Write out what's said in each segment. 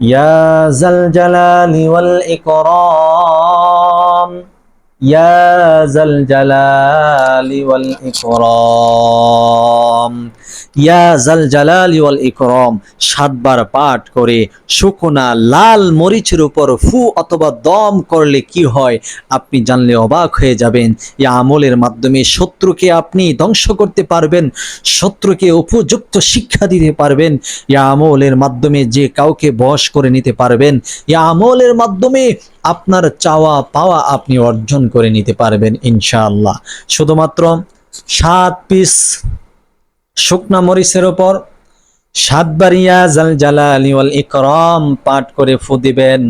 ইয়া জাল জালালি ওয়াল ইয়া জাল জালালি ওয়াল ইকরাম। ইয়া জাল জালালি ওয়াল সাতবার পাঠ করে শুকনা লাল মরিচের উপর ফু অথবা দম করলে কি হয়? আপনি জানলে অবাক হয়ে যাবেন, এই আমলের মাধ্যমে শত্রুকে আপনি ধ্বংস করতে পারবেন, শত্রুকে উপযুক্ত শিক্ষা দিতে পারবেন, এই আমলের মাধ্যমে যে কাউকে বশ করে নিতে পারবেন, এই আমলের মাধ্যমে আপনার চাওয়া, পাওয়া আপনি অর্জন করে নিতে পারবেন ইনশাআল্লাহ। শুধুমাত্র সাত পিস শুকনা মরিচের ওপর সাতবার ইয়াজাল জালালি ওয়াল ইকরাম পাঠ করে ফু দিবেন।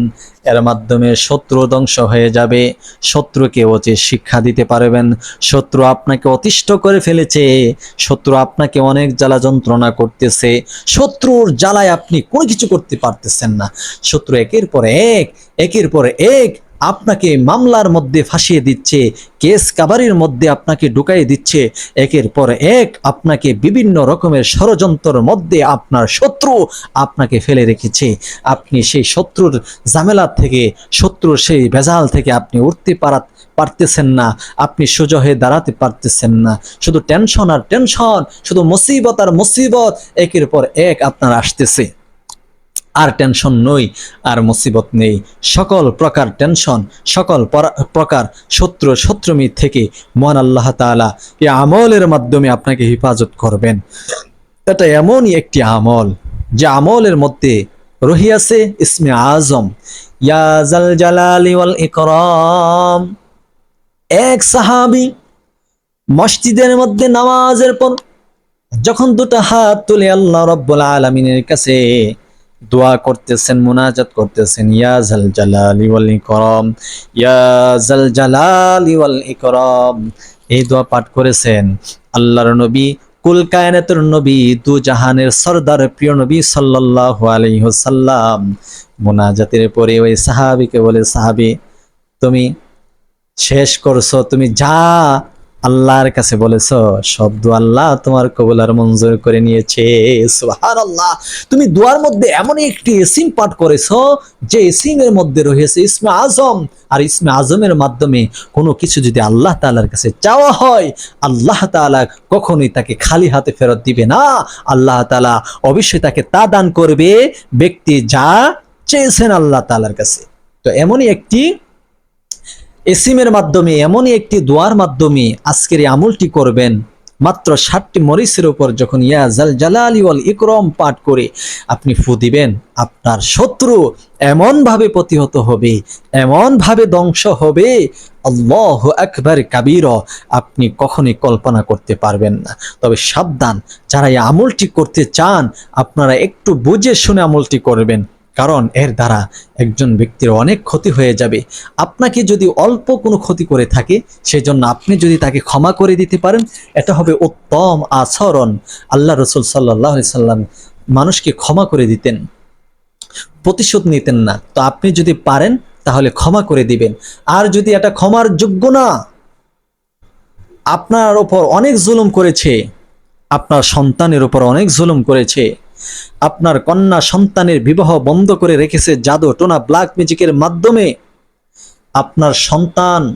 এর মাধ্যমে শত্রু ধ্বংস হয়ে যাবে। শত্রুকে যে শিক্ষা দিতে পারবেন। শত্রু আপনাকে অতিষ্ঠ করে ফেলেছে। শত্রু আপনাকে অনেক জ্বালা যন্ত্রণা করতেছে। শত্রুর জ্বালায় আপনি কোনো কিছু করতে পারতেছেন না। শত্রু একের পর এক, একের পর এক আপনাকে মামলার মধ্যে ফাঁসিয়ে দিচ্ছে, কেস কাবারির মধ্যে আপনাকে ঢুকাই দিচ্ছে। একের পর এক আপনাকে বিভিন্ন রকমের ষড়যন্ত্রের মধ্যে আপনার শত্রু আপনাকে ফেলে রেখেছে। আপনি সেই শত্রুর ঝামেলা থেকে, শত্রুর সেই ভেজাল থেকে আপনি উঠতে পারা পারতেছেন না। আপনি সোজা হয়ে দাঁড়াতে পারতেছেন না। শুধু টেনশন আর টেনশন, শুধু মুসিবত আর মুসিবত, একের পর এক আপনার আসতেছে। আর টেনশন নই, আর মুসিবত নেই। সকল প্রকার টেনশন সকল প্রকার শত্রু, শত্রুমি থেকে মহান আল্লাহ তাআলা এই আমলের মাধ্যমে আপনাকে হেফাজত করবেন। এটা এমনই একটি আমল, যে আমলের মধ্যে রহিয়াছে ইসমে আজম। ইয়াজাল জালালি ওয়াল ইকরাম। এক সাহাবী মসজিদের মধ্যে নামাজের পর যখন দুটা হাত তুলে আল্লাহ রব্বুল আলমিনের কাছে দোয়া করতেছেন, মোনাজাত করতেছেন, ইয়া জাল জালালি ওয়াল ইকরাম, ইয়া জাল জালালি ওয়াল ইকরাম। এই দোয়া পাঠ করেছেন আল্লাহর নবী, কুল কায়নাতের নবী, দু জাহানের সর্দার, প্রিয় নবী সাল্লাল্লাহু আলাইহি ওয়াসাল্লাম। মুনাজাতের পরে ওই সাহাবীকে বলে, সাহাবী, তুমি শেষ করছ, তুমি যা আল্লাহর কাছে বলেছ শব্দ আল্লাহ তোমার কবুলার মঞ্জুর করে নিয়েছে। সুবহানাল্লাহ। তুমি দুয়ার মধ্যে এমন একটি এসিম পাঠ করেছ, যে এসিমের মধ্যে রয়েছে ইসমে আজম। আর ইসমে আজমের মাধ্যমে কোনো কিছু যদি আল্লাহ তালার কাছে চাওয়া হয়, আল্লাহ তাআলা কখনোই তাকে খালি হাতে ফেরত দিবে না। আল্লাহ তাআলা অবশ্যই তাকে তা দান করবে, ব্যক্তি যা চেয়েছেন আল্লাহ তালার কাছে। তো এমনই একটি এসিমের মাধ্যমে, এমনই একটি দোয়ার মাধ্যমে আজকের এই আমলটি করবেন। মাত্র ষাটটি মরিচের উপর যখন ইয়া জাল জালালি ওয়াল ইকরম পাঠ করে আপনি ফু দিবেন, আপনার শত্রু এমন ভাবে প্রতিহত হবে এমন ভাবে ধ্বংস হবে। আল্লাহ একবার কাবির, আপনি কখনই কল্পনা করতে পারবেন না। তবে সাবধান, যারা এই আমলটি করতে চান, আপনারা একটু বুঝে শুনে আমলটি করবেন। কারণ এর দ্বারা একজন ব্যক্তির অনেক ক্ষতি হয়ে যাবে। আপনাকে যদি অল্প কোনো ক্ষতি করে থাকে, সেজন্য আপনি যদি তাকে ক্ষমা করে দিতে পারেন, এটা হবে উত্তম আচরণ। আল্লাহ রসুল সাল্লাহ সাল্লাম মানুষকে ক্ষমা করে দিতেন। প্রতিশোধ নিতেন না। তো আপনি যদি পারেন, তাহলে ক্ষমা করে দিবেন। আর যদি এটা ক্ষমার যোগ্য না, আপনার ওপর অনেক জুলুম করেছে, আপনার সন্তানের উপর অনেক জুলুম করেছে আপনার কন্যা সন্তানের বিবাহ বন্ধ করে রেখেছে জাদু টোনা ব্ল্যাক ম্যাজিকের মাধ্যমে। আপনার সন্তান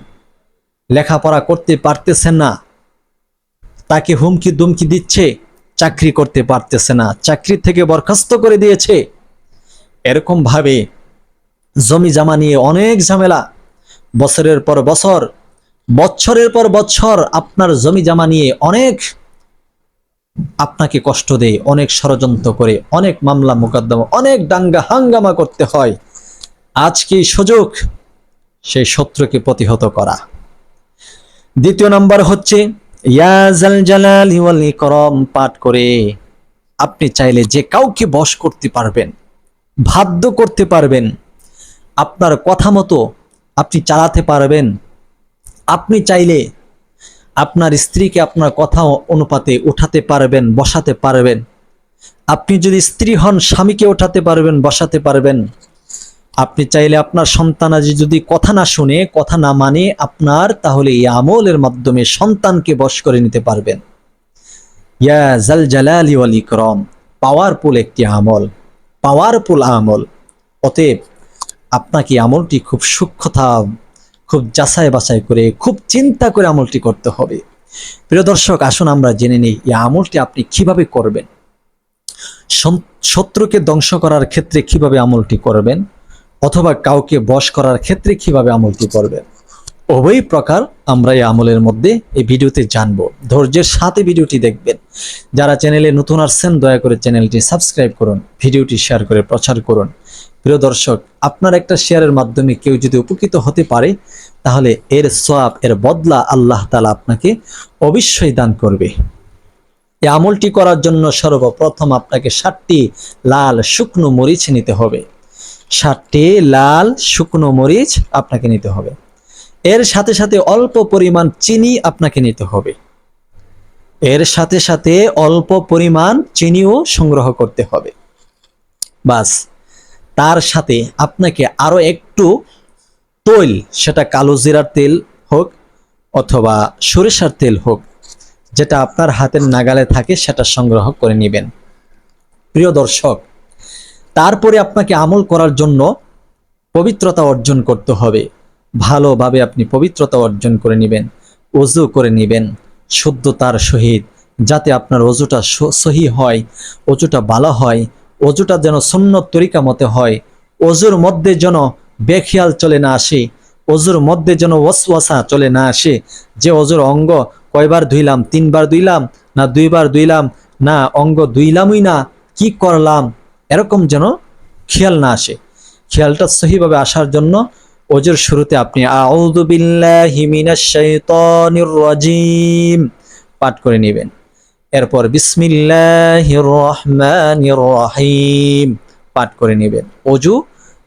লেখাপড়া করতে পারতেছে না। তাকে হুমকি দুমকি দিচ্ছে, চাকরি করতে পারতেছে না। চাকরি থেকে বরখাস্ত করে দিয়েছে। এরকম ভাবে জমি জামা নিয়ে অনেক ঝামেলা। বছরের পর বছর, বছরের পর বছর আপনার জমি জামা নিয়ে অনেক আপনাকে কষ্ট দেয় অনেক ষড়যন্ত্র করে, অনেক মামলা মোকদ্দমা, অনেক দাঙ্গা হাঙ্গামা করতে হয়। আজকে সুযোগ, সেই শত্রুকে প্রতিহত করা। দ্বিতীয় নাম্বার হচ্ছে ইয়াজাল পাঠ করে আপনি চাইলে যে কাউকে বশ করতে পারবেন, বাধ্য করতে পারবেন, আপনার কথা মতো আপনি চালাতে পারবেন। আপনি চাইলে আপনার স্ত্রীকে আপনার কথা অনুপাতে উঠাতে পারবেন, বসাতে পারবেন। আপনি যদি স্ত্রী হন, স্বামীকে ওঠাতে পারবেন, বসাতে পারবেন। আপনি চাইলে আপনার সন্তানাজি যদি কথা না শুনে, কথা না মানে আপনার তাহলে এই আমলের মাধ্যমে সন্তানকে বশ করে নিতে পারবেন। ইয়া জাল জালালি ওয়াল ইকরাম পাওয়ারফুল একটি আমল পাওয়ারফুল আমল। অতএব আপনাকে আমলটি খুব সূক্ষ্মতা খুব যাচাই বাছাই করে, খুব চিন্তা করে আমলটি করতে হবে। প্রিয় দর্শক, আসুন আমরা জেনে নিই এই আমলটি আপনি কীভাবে করবেন। শত্রুকে ধ্বংস করার ক্ষেত্রে কীভাবে আমলটি করবেন, অথবা কাউকে বশ করার ক্ষেত্রে কীভাবে আমলটি করবেন। উভয় প্রকার আমরা এই আমলের মধ্যে এই ভিডিওতে জানব। ধৈর্যের সাথে ভিডিওটি দেখবেন। যারা চ্যানেলে নতুন আসছেন, দয়া করে চ্যানেলটি সাবস্ক্রাইব করুন, ভিডিওটি শেয়ার করে প্রচার করুন। প্রিয় দর্শক, আপনার একটা শেয়ারের মাধ্যমে কেউ যদি উপকৃত হতে পারে, তাহলে এর সোয়াব এর বদলা আল্লাহ তালা আপনাকে অবশ্যই দান করবে। এই আমলটি করার জন্য সর্বপ্রথম আপনাকে ষাটটি লাল শুকনো মরিচ নিতে হবে। ষাটটি লাল শুকনো মরিচ আপনাকে নিতে হবে। এর সাথে সাথে অল্প পরিমাণ চিনি আপনাকে নিতে হবে। এর সাথে সাথে অল্প পরিমাণ চিনিও সংগ্রহ করতে হবে। বাস তার সাথে আপনাকে আরও একটু তৈল, সেটা কালো জিরার তেল হোক অথবা সরিষার তেল হোক, যেটা আপনার হাতের নাগালে থাকে, সেটা সংগ্রহ করে নেবেন। প্রিয় দর্শক, তারপরে আপনাকে আমল করার জন্য পবিত্রতা অর্জন করতে হবে। ভালোভাবে আপনি পবিত্রতা অর্জন করে নেবেন, অজু করে নেবেন, শুদ্ধতার সহিত, যাতে আপনার অজুটা সহি হয়, অজুটা ভালো হয় অজুটা যেন সুন্নত তরিকা মতে হয়। অজুর মধ্যে যেন বেখিয়াল চলে না আসে। অজুর মধ্যে যেন ওয়াসওয়াসা চলে না আসে। যে অজুর অঙ্গ কয়বার ধুইলাম, তিনবার ধুইলাম, না দুইবার ধুইলাম, না অঙ্গ ধুইলামই না, কি করলাম, এরকম যেন খেয়াল না আসে। খেয়ালটা সহিভাবে আসার জন্য অজুর শুরুতে আপনি আউযু বিল্লাহি মিনাশ শাইতানির রাজিম পাঠ করে নেবেন। এরপর বিসমিল্লাহ রহমান রহিম পাঠ করে নেবেন। অজু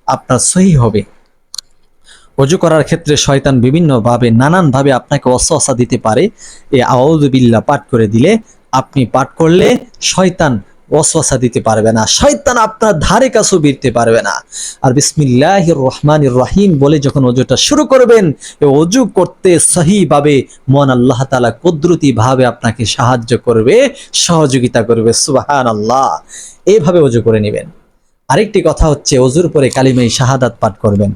আপনার সহি হবে। অজু করার ক্ষেত্রে শয়তান বিভিন্নভাবে, নানানভাবে আপনাকে অসহসা দিতে পারে। এই আউযুবিল্লাহ পাঠ করে দিলে আপনি পাঠ করলে শয়তান ওয়াসওয়াসা দিতে পারবে না, শয়তান আপনার ধারে কাছেও বিরতে পারবে না। আর বিসমিল্লাহির রহমানির রহিম বলে যখন অজুটা শুরু করবেন অজু করতে সহিভাবে মন আল্লাহ কুদরতি ভাবে আপনাকে সাহায্য করবে, সহযোগিতা করবে সুবাহান আল্লাহ এইভাবে অজু করে নেবেন। আরেকটি কথা হচ্ছে অজুর পরে কালিমাই শাহাদাত পাঠ করবেন।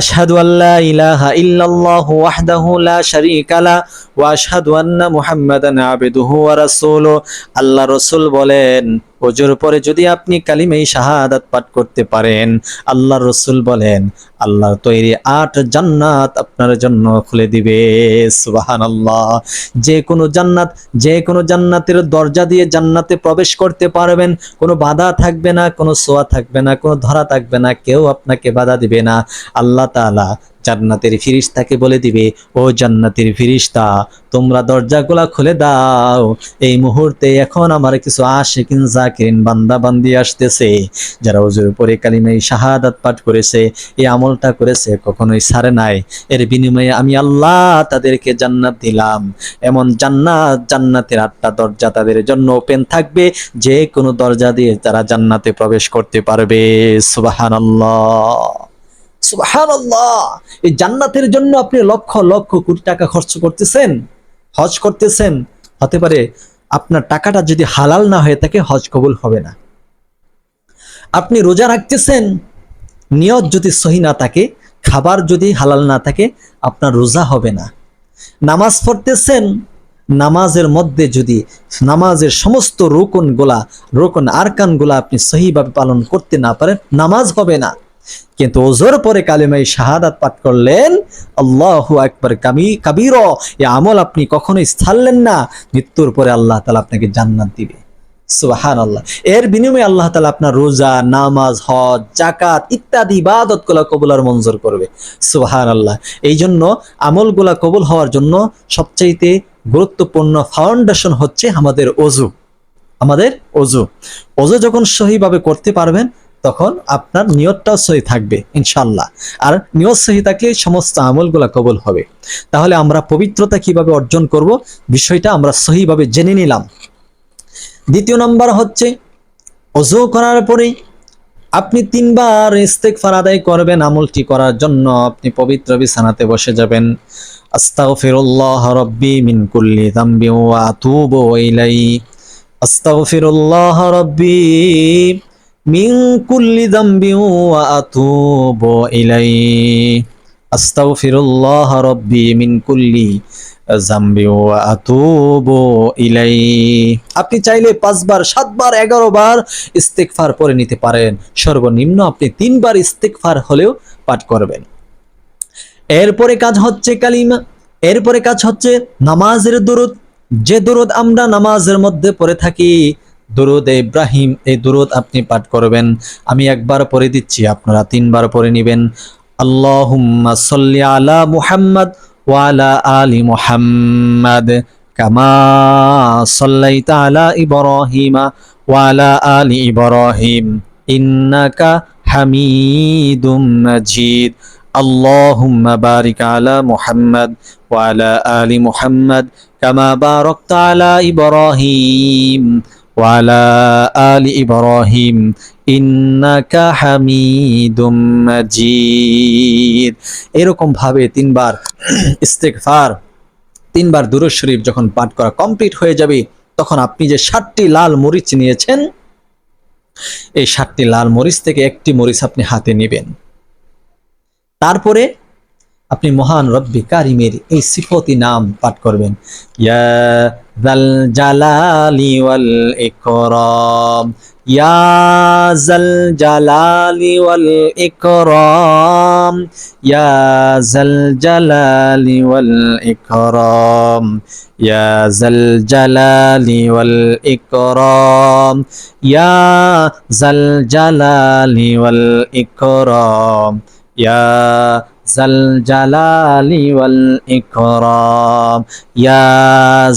আশহাদু আল্লা ইলাহা ইল্লাল্লাহ ওয়াহদাহু লা শারীকা লা ওয়া আশহাদু আন্না মুহাম্মাদান আবদুহু ওয়া রাসূলুহু। আল্লাহ রাসূল বলেন অজুর পরে যদি আপনি কালিমেই শাহাদাত পাঠ করতে পারেন আল্লাহ রসুল বলেন আল্লাহর তৈরি আট জান্নাত আপনার জন্য খুলে দিবে, সুবহানাল্লাহ। যে কোনো জান্নাত, যে কোনো জান্নাতের দরজা দিয়ে জান্নাতে প্রবেশ করতে পারবেন, কোনো বাধা থাকবে না, কোনো সোয়া থাকবে না, কোনো ধরা থাকবে না, কেউ আপনাকে বাধা দিবে না। আল্লাহ তাআলা জান্নাতের ফিরিস্তাকে বলে দিবে, ও জান্নাতের ফিরিস্তা, তোমরা দরজাগুলা খুলে দাও। এই মুহূর্তে এখন আমার কিছু আশিকিন জাকিরিন বান্দা বান্দি আসতেছে, যারা হুজুর পরে কালিমাই শাহাদাত পাঠ করেছে, এই আমলটা করেছে, কখনোই ছাড়ে নাই। এর বিনিময়ে আমি আল্লাহ তাদেরকে জান্নাত দিলাম। এমন জান্নাত, জান্নাতের আটটা দরজা তাদের জন্য ওপেন থাকবে, যে কোনো দরজা দিয়ে তারা জান্নাতে প্রবেশ করতে পারবে। সুবহানাল্লাহ। এই জান্নাতের জন্য আপনি লক্ষ লক্ষ কোটি টাকা খরচ করতেছেন, হজ করতেছেন, হতে পারে আপনার টাকাটা যদি হালাল না হয়ে থাকে, হজ কবুল হবে না। আপনি রোজা রাখতেছেন, নিয়ত যদি সহি না থাকে, খাবার যদি হালাল না থাকে, আপনার রোজা হবে না। নামাজ পড়তেছেন, নামাজের মধ্যে যদি নামাজের সমস্ত রোকন গোলা রোকন আরকান গোলা আপনি সহিভাবে পালন করতে না পারেন, নামাজ হবে না। কিন্তু ওজোর পরে কালেমাই শাহাদাত পাঠ করলেন, আল্লাহু আকবার, কামি, কাবির এই আমল আপনি কখনোই ছাড়লেন না। মৃত্যুর পরে আল্লাহ তালা আপনাকে জান্নাত দিবে। সুবাহান আল্লাহ এর বিনিময়ে আল্লাহ তালা আপনার রোজা, নামাজ, হজ জাকাত ইত্যাদি ইবাদতগুলা মঞ্জুর করবে। সুবাহান আল্লাহ এই জন্য আমলগুলা কবুল হওয়ার জন্য সবচাইতে গুরুত্বপূর্ণ ফাউন্ডেশন হচ্ছে আমাদের অজু আমাদের অজু অজু যখন সহিভাবে করতে পারবেন তখন আপনার নিয়তটাও সহি থাকবে ইনশাল্লাহ আর নিয়ত সহি থাকলে সমস্ত আমলগুলা কবল হবে। তাহলে আমরা পবিত্রতা কীভাবে অর্জন করব, বিষয়টা আমরা সহিভাবে জেনে নিলাম। দ্বিতীয় নম্বর হচ্ছে, অজু করার পরে আপনি তিনবার ইস্তেগফার আদায় করবেন আমলটি করার জন্য। আপনি পবিত্র বিছানাতে বসে যাবেন। আস্তাগফিরুল্লাহ রাব্বি মিন কুল্লি যামবি ওয়া আতুবু ইলাই আস্তাগফিরুল্লাহ রাব্বি মিন কুল্লি যামবি ওয়া আতুবু ইলাইহি আস্তাগফিরুল্লাহ রাব্বি মিন কুল্লি যামবি ওয়া আতুবু ইলাইহি আপনি চাইলে পাঁচবার, সাতবার এগারো বার ইস্তেগফার পড়ে নিতে পারেন। সর্বনিম্ন আপনি তিনবার ইস্তেগফার হলেও পাঠ করবেন। এরপরে কাজ হচ্ছে কালিমা। এরপরে কাজ হচ্ছে নামাজের দুরুদ। যে দুরুদ আমরা নামাজের মধ্যে পড়ে থাকি দুরুদ ইব্রাহিম এই দুরুদ আপনি পাঠ করবেন আমি একবার পড়ে দিচ্ছি আপনারা তিনবার পড়ে নেবেন আল্লাহুম্মা সাল্লি আলা মুহাম্মদ ওয়া আলা আলি মুহাম্মদ কামা সাল্লাইতা আলা ইব্রাহিমা ওয়া আলা আলি ইব্রাহিম ইন্নাকা হামিদুম মাজিদ اللهم بارك على محمد وعلى آل محمد كما باركت على إبراهيم وعلى آل إبراهيم إنك حميد مجيد এরকম ভাবে তিনবার ইস্তেগফার তিনবার দুরূদ শরীফ যখন পাঠ করা কমপ্লিট হয়ে যাবে তখন আপনি যে ষাটটি লাল মরিচ নিয়েছেন এই ষাটটি লাল মরিচ থেকে একটি মরিচ আপনি হাতে নেবেন তারপরে আপনি মহান রব্বি কারিমের এই সিফতি নাম পাঠ করবেন। ইয়া জাল জালালি ওয়াল ইকরাম। ইয়া জাল জালালি ওয়াল ইকরাম। ইয়া জাল জালালি ওয়াল ইকরাম। ইয়া জাল জালালি ওয়াল ইকরাম। ইয়া জাল জালালি ওয়াল ইকরাম। ইয়া জাল জালালি ওয়াল ইকরাম। ইয়া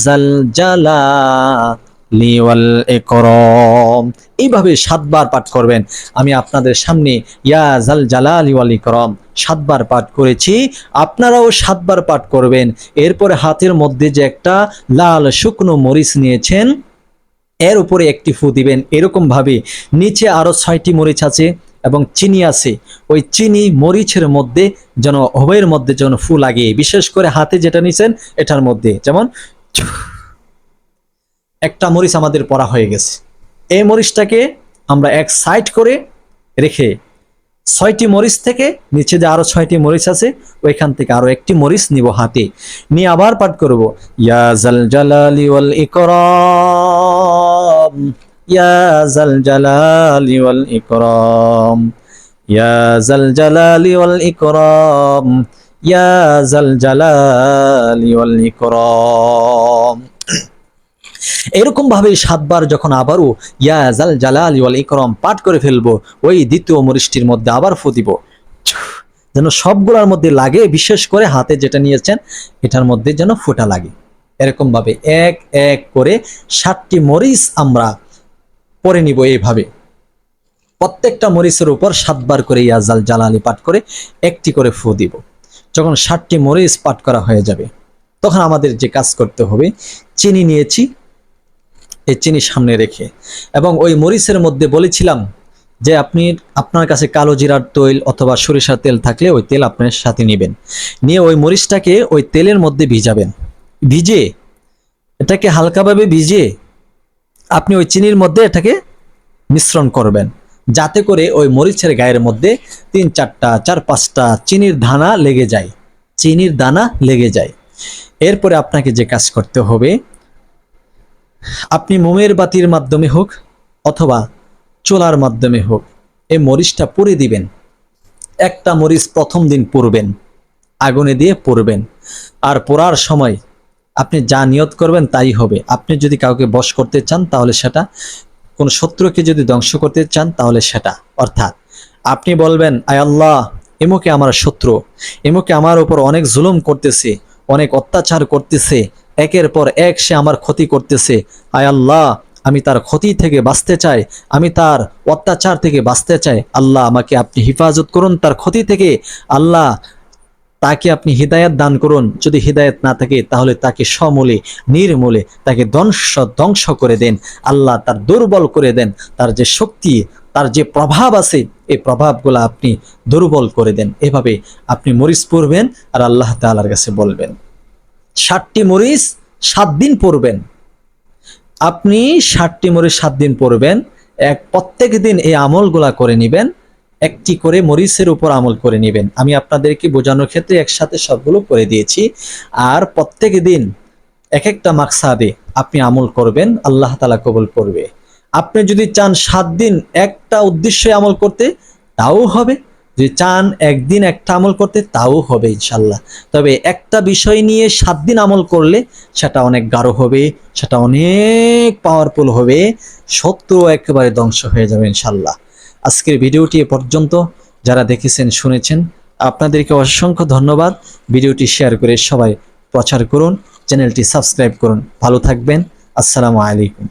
জাল জালালি ওয়াল ইকরাম। এইভাবে সাতবার পাঠ করবেন। আমি আপনাদের সামনে ইয়া জাল জালালি ওয়াল ইকরাম সাতবার পাঠ করেছি। আপনারাও সাতবার পাঠ করবেন। এরপরে হাতের মধ্যে যে একটা লাল শুকনো মরিচ নিয়েছেন, এর উপরে একটি ফু দিবেন। এরকম ভাবে নিচে আরও ছয়টি মরিচ আছে। এবং চিনি আছে। ওই চিনি মরিচের মধ্যে যেন উভয়ের মধ্যে যেন ফু লাগে। বিশেষ করে হাতে যেটা নিছেন, এটার মধ্যে। যেমন, একটা মরিচ আমাদের পড়া হয়ে গেছে। এই মরিচটাকে আমরা এক সাইড করে রেখে ছয়টি মরিচ থেকে, নিচে যে আরও ছয়টি মরিচ আছে, ওইখান থেকে আরও একটি মরিচ নিব হাতে। নিয়ে আবার পাঠ করব। ইয়া জাল জালালি ওয়াল ইকরাম। এরকম ভাবে সাতবার যখন আবারও ইয়া জাল জালাল ওয়াল ইকরাম পাঠ করে ফেলব, ওই দ্বিতীয় মরিষ্টির মধ্যে আবার ফু দিব। যেন সবগুলোর মধ্যে লাগে, বিশেষ করে হাতে যেটা নিয়েছেন, এটার মধ্যে যেন ফোটা লাগে। এরকম ভাবে এক এক করে সাতটি মরিচ আমরা পরে নিব এইভাবে। প্রত্যেকটা মরিচের উপর সাতবার করে ইয়াজাল জালালি পাঠ করে একটি করে ফু দিব। যখন ষাটটি মরিচ পাঠ করা হয়ে যাবে, তখন আমাদের যে কাজ করতে হবে, চিনি নিয়েছি, এই চিনি সামনে রেখে। এবং ওই মরিচের মধ্যে বলেছিলাম যে আপনি, আপনার কাছে কালো জিরার তৈল অথবা সরিষার তেল থাকলে ওই তেল আপনার সাথে নেবেন। নিয়ে ওই মরিচটাকে ওই তেলের মধ্যে ভিজাবেন। ভিজে এটাকে হালকাভাবে ভিজিয়ে আপনি ওই চিনির মধ্যে এটাকে মিশ্রণ করবেন। যাতে করে ওই মরিচের গায়ের মধ্যে তিন চারটা, চার পাঁচটা চিনির দানা লেগে যায়। চিনির দানা লেগে যায়। এরপরে আপনাকে যে কাজ করতে হবে, আপনি মোমের বাতির মাধ্যমে হোক অথবা চোলার মাধ্যমে হোক, এই মরিচটা পুড়ে দিবেন। একটা মরিচ প্রথম দিন পুরবেন আগুনে দিয়ে পুরবেন আর পোড়ার সময় আপনি যা নিয়ত করবেন তাই হবে। আপনি যদি কাউকে বশ করতে চান, তাহলে সেটা। কোন শত্রুকে যদি ধ্বংস করতে চান, তাহলে সেটা। অর্থাৎ আপনি বলবেন, আয় আল্লাহ, এমুকে আমার শত্রু। এমুকে আমার উপর অনেক জুলুম করতেছে, অনেক অত্যাচার করতেছে। একের পর এক সে আমার ক্ষতি করতেছে। আয় আল্লাহ, আমি তার ক্ষতি থেকে বাঁচতে চাই। আমি তার অত্যাচার থেকে বাঁচতে চাই। আল্লাহ, আমাকে আপনি হিফাজত করুন তার ক্ষতি থেকে। আল্লাহ তাকে আপনি হৃদায়ত দান করুন। যদি হৃদায়ত না থাকে, তাহলে তাকে সমূলে, নির্মূলে, তাকে ধ্বংস ধ্বংস করে দেন। আল্লাহ তার দুর্বল করে দেন। তার যে শক্তি, তার যে প্রভাব আছে, এই প্রভাবগুলো আপনি দুর্বল করে দেন। এভাবে আপনি মরিচ পড়বেন আর আল্লাহ তাআলার কাছে বলবেন। ষাটটি মরিচ সাত দিন পড়বেন। আপনি ষাটটি মরিচ সাত দিন পড়বেন। এক প্রত্যেক দিন এই আমলগুলা করে নেবেন। একটি করে মরিচের উপর আমল করে নেবেন। আমি আপনাদেরকে বোঝানোর ক্ষেত্রে একসাথে সবগুলো করে দিয়েছি। আর প্রত্যেক দিন এক একটা মাকসাদে আপনি আমল করবেন, আল্লাহ তালা কবল করবে। আপনি যদি চান সাত দিন একটা উদ্দেশ্যে আমল করতে, তাও হবে। যদি চান একদিন একটা আমল করতে, তাও হবে ইনশাল্লাহ তবে একটা বিষয় নিয়ে সাত দিন আমল করলে সেটা অনেক গাঢ় হবে, সেটা অনেক পাওয়ারফুল হবে শত্রু একেবারে ধ্বংস হয়ে যাবে ইনশাল্লাহ আজকের ভিডিওটি এ পর্যন্ত। যারা দেখেছেন, শুনেছেন, আপনাদেরকে অসংখ্য ধন্যবাদ। ভিডিওটি শেয়ার করে সবাই প্রচার করুন, চ্যানেলটি সাবস্ক্রাইব করুন। ভালো থাকবেন। আসসালামু আলাইকুম।